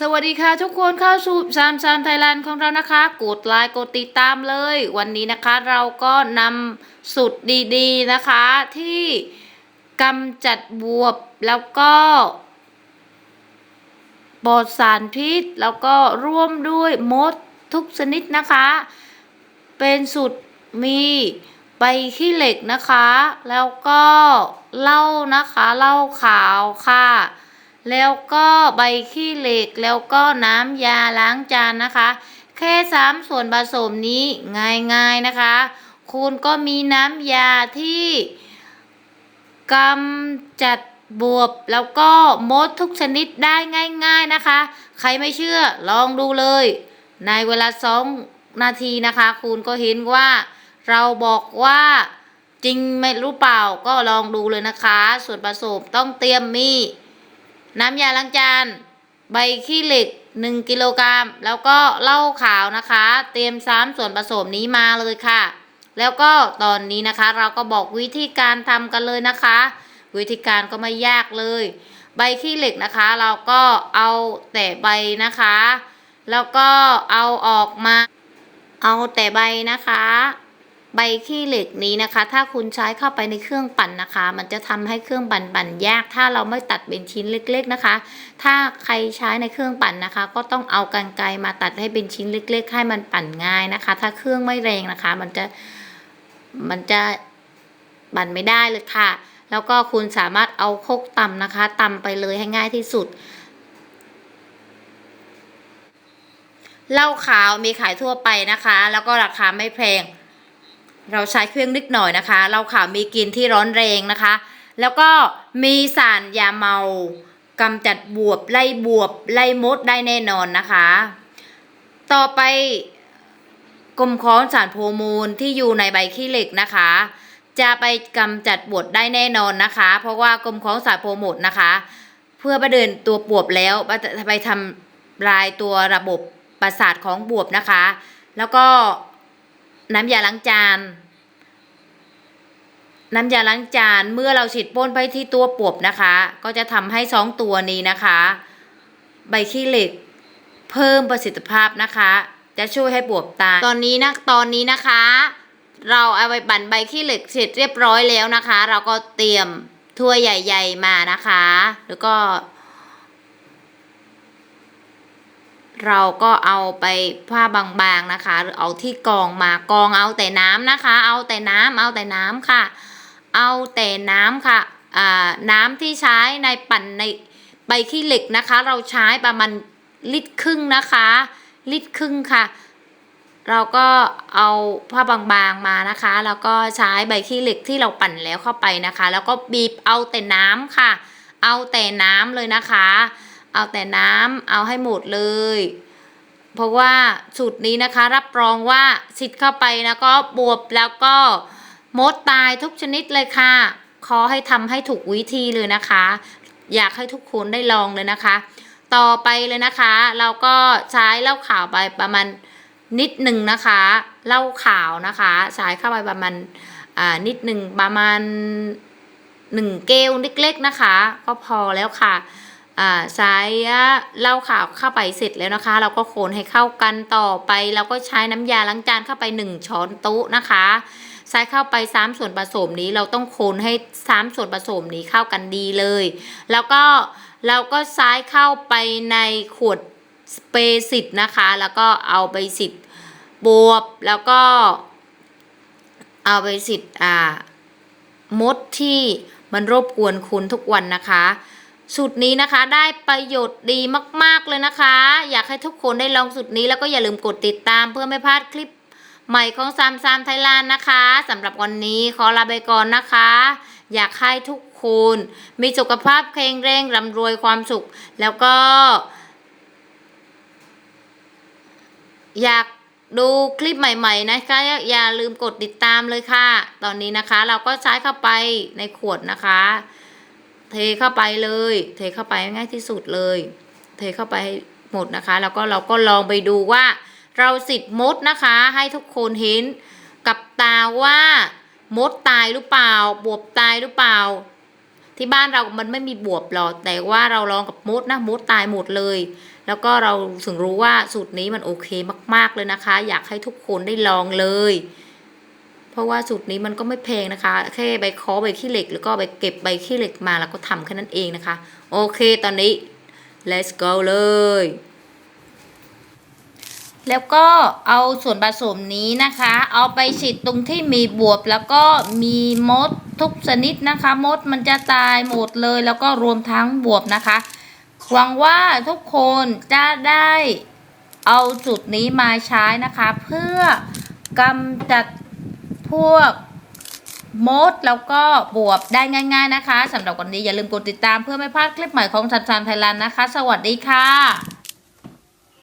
สวัสดีค่ะทุกคนเข้าสู่ซามซามไทยแลนด์ของเรานะคะ กดไลค์กดติดตามเลย วันนี้นะคะเราก็นำสูตรดีๆนะคะที่กำจัดบวบแล้วก็ปลอดสารพิษ แล้วก็ร่วมด้วยมดทุกชนิดนะคะ เป็นสูตรมีใบขี้เหล็กนะคะ แล้วก็เหล้านะคะเหล้าขาวค่ะ แล้วก็ใบขี้เหล็ก แล้วก็น้ำยาล้างจานนะคะ แค่สามส่วนผสมนี้ง่ายๆนะคะ คุณก็มีน้ำยาที่กำจัดบวบแล้วก็มดทุกชนิดได้ง่าย ๆนะคะ ใครไม่เชื่อลองดูเลย ในเวลาสองนาทีนะคะ คุณก็เห็นว่า เราบอกว่าจริงไม่รู้เปล่าก็ลองดูเลยนะคะ ส่วนผสมต้องเตรียมมี น้ำยาล้างจาน ใบขี้เหล็ก 1 กิโลกรัม แล้วก็เหล้าขาวนะคะ เตรียมซ้ำส่วนผสมนี้มาเลยค่ะ แล้วก็ตอนนี้นะคะ เราก็บอกวิธีการทำกันเลยนะคะ วิธีการก็ไม่ยากเลย ใบขี้เหล็กนะคะ เราก็เอาแต่ใบนะคะ แล้วก็เอาออกมา เอาแต่ใบนะคะ ใบขี้เหล็กนี้นะคะ ถ้าคุณใช้เข้าไปในเครื่องปั่นนะคะ มันจะทำให้เครื่องปั่นปั่นยาก ถ้าเราไม่ตัดเป็นชิ้นเล็ก ๆนะคะ ถ้าใครใช้ในเครื่องปั่นนะคะ ก็ต้องเอากรรไกรมาตัดให้เป็นชิ้นเล็ก ๆ ให้มันปั่นง่ายนะคะ ถ้าเครื่องไม่แรงนะคะ มันจะมันจะปั่นไม่ได้เลยค่ะ แล้วก็คุณสามารถเอาโคกตำนะคะตำไปเลยให้ง่ายที่สุดเหล้าขาวมีขายทั่วไปนะคะ แล้วก็ราคาไม่แพง เราใช้เครื่องนิดหน่อยนะคะเหล้าขาวมีกลิ่นที่ร้อนแรงนะคะ แล้วก็มีสารยาเมากำจัดบวบไล่บวบไล่มดได้แน่นอนนะคะ ต่อไปกลมค้อนสารโพมูลที่อยู่ในใบขี้เหล็กนะคะ จะไปกำจัดบวบได้แน่นอนนะคะ เพราะว่ากลมค้อนสารโพมูลนะคะ เพื่อไปเดินตัวบวบแล้วไปทำลายตัวระบบประสาทของบวบนะคะ แล้วก็น้ำยาล้างจาน น้ำยาล้างจานเมื่อเราฉีดพ่นไปที่ตัวปวบนะคะ ก็จะทำให้สองตัวนี้นะคะ ใบขี้เหล็ก เพิ่มประสิทธิภาพนะคะ จะช่วยให้ปวบตายตอนนี้นะตอนนี้นะคะ เราเอาไปบั่นใบขี้เหล็กเสร็จเรียบร้อยแล้วนะคะ เราก็เตรียมถ้วยใหญ่ ๆ มานะคะ แล้วก็ เราก็เอาไปผ้าบางๆนะคะ หรือเอาที่กองมากองเอาแต่น้ำนะคะ เอาแต่น้ำเอาแต่น้ำค่ะ เอาแต่น้ำค่ะอ่าน้ำที่ใช้ในปั่นในใบขี้เหล็กนะคะ เราใช้ประมาณลิตรครึ่งนะคะ ลิตรครึ่งค่ะ เราก็เอาผ้าบางๆมานะคะ แล้วก็ใช้ใบขี้เหล็กที่เราปั่นแล้วเข้าไปนะคะ แล้วก็บีบเอาแต่น้ำค่ะ เอาแต่น้ำเลยนะคะ เอาแต่น้ำเอาให้หมดเลย เพราะว่าสูตรนี้นะคะรับรองว่าสิทธิ์เข้าไปแล้วก็บวบแล้วก็ มดตายทุกชนิดเลยค่ะ ขอให้ทำให้ถูกวิธีเลยนะคะ อยากให้ทุกคนได้ลองเลยนะคะ ต่อไปเลยนะคะ เราก็ใช้เหล้าขาวไปประมาณนิดหนึ่งนะคะเหล้าขาวนะคะใช้เข้าไปประมาณอ่านิดหนึ่งประมาณหนึ่งแก้วเล็กๆนะคะ ก็พอแล้วค่ะอ่าใช้เหล้าขาวเข้าไปเสร็จแล้วนะคะ เราก็คนให้เข้ากันต่อไป เราก็ใช้น้ำยาล้างจานเข้าไป 1 ช้อนโต๊ะนะคะ ใส่เข้าไป3ส่วนผสมนี้เราต้องคนให้3ส่วนผสมนี้เข้ากันดีเลย แล้วก็เราก็ใช้เข้าไปในขวดสเปรย์สิทธ์นะคะ แล้วก็เอาไปสิทธ์บวบแล้วก็เอาไปสิทธ์อ่ามดที่มันรบกวนคุณทุกวันนะคะสูตรนี้นะคะได้ประโยชน์ดีมาก ๆ เลยนะคะ อยากให้ทุกคนได้ลองสูตรนี้แล้วก็อย่าลืมกดติดตามเพื่อไม่พลาดคลิป ใหม่ของซามซามไทยแลนด์นะคะสำหรับวันนี้ขอลาไปก่อนนะคะ อยากให้ทุกคนมีสุขภาพแข็งแรงร่ำรวยความสุข แล้วก็ อยากดูคลิปใหม่ ๆ นะคะอย่าลืมกดติดตามเลยค่ะ ตอนนี้นะคะ เราก็ใช้เข้าไปในขวดนะคะ เทเข้าไปเลย เทเข้าไปง่ายที่สุดเลย เทเข้าไปหมดนะคะ แล้วก็เราก็ลองไปดูว่า เราสิทธิ์มดนะคะ ให้ทุกคนเห็นกับตาว่ามดตายหรือเปล่า บวบตายหรือเปล่า ที่บ้านเรามันไม่มีบวบหรอกแต่ว่าเราลองกับมดนะมดตายหมดเลย แล้วก็เราถึงรู้ว่าสูตรนี้มันโอเคมากๆเลยนะคะ อยากให้ทุกคนได้ลองเลย เพราะว่าสูตรนี้มันก็ไม่แพงนะคะ แค่ใบคอใบขี้เหล็ก แล้วก็ใบเก็บใบขี้เหล็กมาแล้วก็ทำแค่นั้นเองนะคะ โอเคตอนนี้ let's go เลย แล้วก็เอาส่วนผสมนี้นะคะ เอาไปฉีดตรงที่มีบวบ แล้วก็มีมดทุกชนิดนะคะ มดมันจะตายหมดเลย แล้วก็รวมทั้งบวบนะคะ หวังว่าทุกคนจะได้เอาจุดนี้มาใช้นะคะ เพื่อกำจัดพวกมดแล้วก็บวบได้ง่ายๆนะคะสำหรับวันนี้อย่าลืมกดติดตามเพื่อไม่พลาดคลิปใหม่ของสันสันไทยแลนด์นะคะ สวัสดีค่ะ